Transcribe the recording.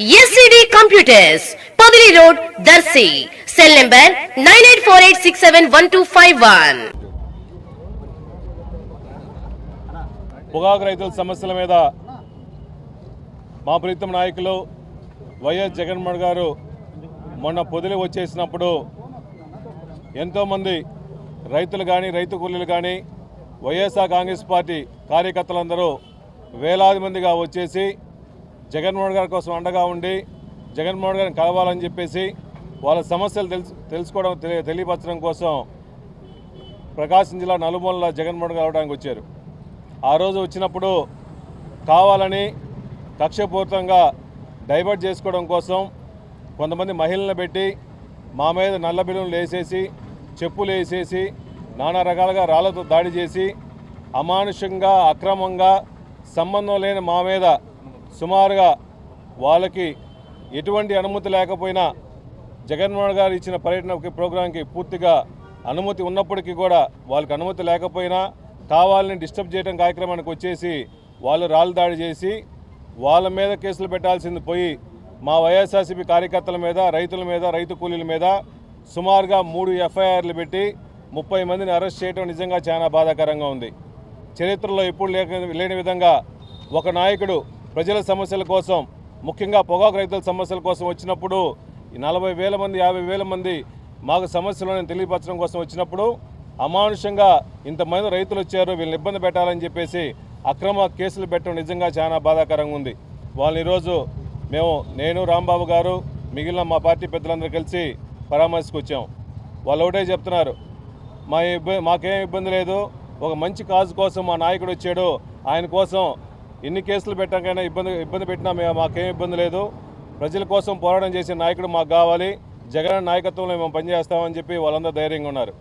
SCD computers Padili road Darshi cell number nine eight four eight six seven one two five one పొగాకు రైతుల సమస్యల మీద మా ప్రీతం నాయకులు వైఎస్ జగన్మోహన్ గారు మొన్న పొదిలి వచ్చేసినప్పుడు ఎంతోమంది రైతులు కానీ రైతు కూలీలు కానీ వైఎస్ఆర్ కాంగ్రెస్ పార్టీ కార్యకర్తలందరూ వేలాది మందిగా వచ్చేసి జగన్మోహన్ గారి కోసం అండగా ఉండి జగన్మోహన్ గారిని కలవాలని చెప్పేసి వాళ్ళ సమస్యలు తెలుసు తెలుసుకోవడం తెలియ తెలియపరచడం కోసం ప్రకాశం జిల్లా నలుమూలల జగన్మోహన్ గారు అవడానికి వచ్చారు. ఆ రోజు వచ్చినప్పుడు కావాలని కక్షపూరితంగా డైవర్ట్ చేసుకోవడం కోసం కొంతమంది మహిళలను పెట్టి మా మీద నల్ల బిల్లులు వేసేసి చెప్పులు వేసేసి నానా రకాలుగా రాళ్ళతో దాడి చేసి అమానుషంగా అక్రమంగా సంబంధం లేని మా మీద సుమారుగా వాళ్ళకి ఎటువంటి అనుమతి లేకపోయినా జగన్మోహన్ గారు ఇచ్చిన పర్యటన ప్రోగ్రాంకి పూర్తిగా అనుమతి ఉన్నప్పటికీ కూడా వాళ్ళకి అనుమతి లేకపోయినా కావాలని డిస్టర్బ్ చేయడం కార్యక్రమానికి వచ్చేసి వాళ్ళు రాళ్ళు దాడి చేసి వాళ్ళ మీద కేసులు పెట్టాల్సింది పోయి మా వైఎస్ఆర్సీపీ కార్యకర్తల మీద రైతుల మీద రైతు కూలీల మీద సుమారుగా మూడు ఎఫ్ఐఆర్లు పెట్టి ముప్పై మందిని అరెస్ట్ చేయడం నిజంగా చాలా బాధాకరంగా ఉంది. చరిత్రలో ఎప్పుడు లేక లేని విధంగా ఒక నాయకుడు ప్రజల సమస్యల కోసం ముఖ్యంగా పొగాకు రైతుల సమస్యల కోసం వచ్చినప్పుడు ఈ నలభై వేల మంది యాభై వేల మంది మాకు సమస్యలను తెలియపరచడం కోసం వచ్చినప్పుడు అమానుషంగా ఇంతమంది రైతులు వచ్చారు వీళ్ళని ఇబ్బంది పెట్టాలని చెప్పేసి అక్రమ కేసులు పెట్టడం నిజంగా చాలా బాధాకరంగా ఉంది. వాళ్ళని ఈరోజు మేము నేను రాంబాబు గారు మిగిలిన మా పార్టీ పెద్దలందరూ కలిసి పరామర్శకు వచ్చాం. వాళ్ళు ఒకటే చెప్తున్నారు మా ఇబ్బ మాకేం ఇబ్బంది లేదు ఒక మంచి కాజు కోసం మా నాయకుడు వచ్చాడు ఆయన కోసం ఎన్ని కేసులు పెట్టాకైనా ఇబ్బంది ఇబ్బంది పెట్టినా మేము మాకేం ఇబ్బంది లేదు. ప్రజల కోసం పోరాటం చేసే నాయకుడు మాకు కావాలి. జగన్ నాయకత్వంలో మేము పనిచేస్తామని చెప్పి వాళ్ళందరూ ధైర్యంగా ఉన్నారు.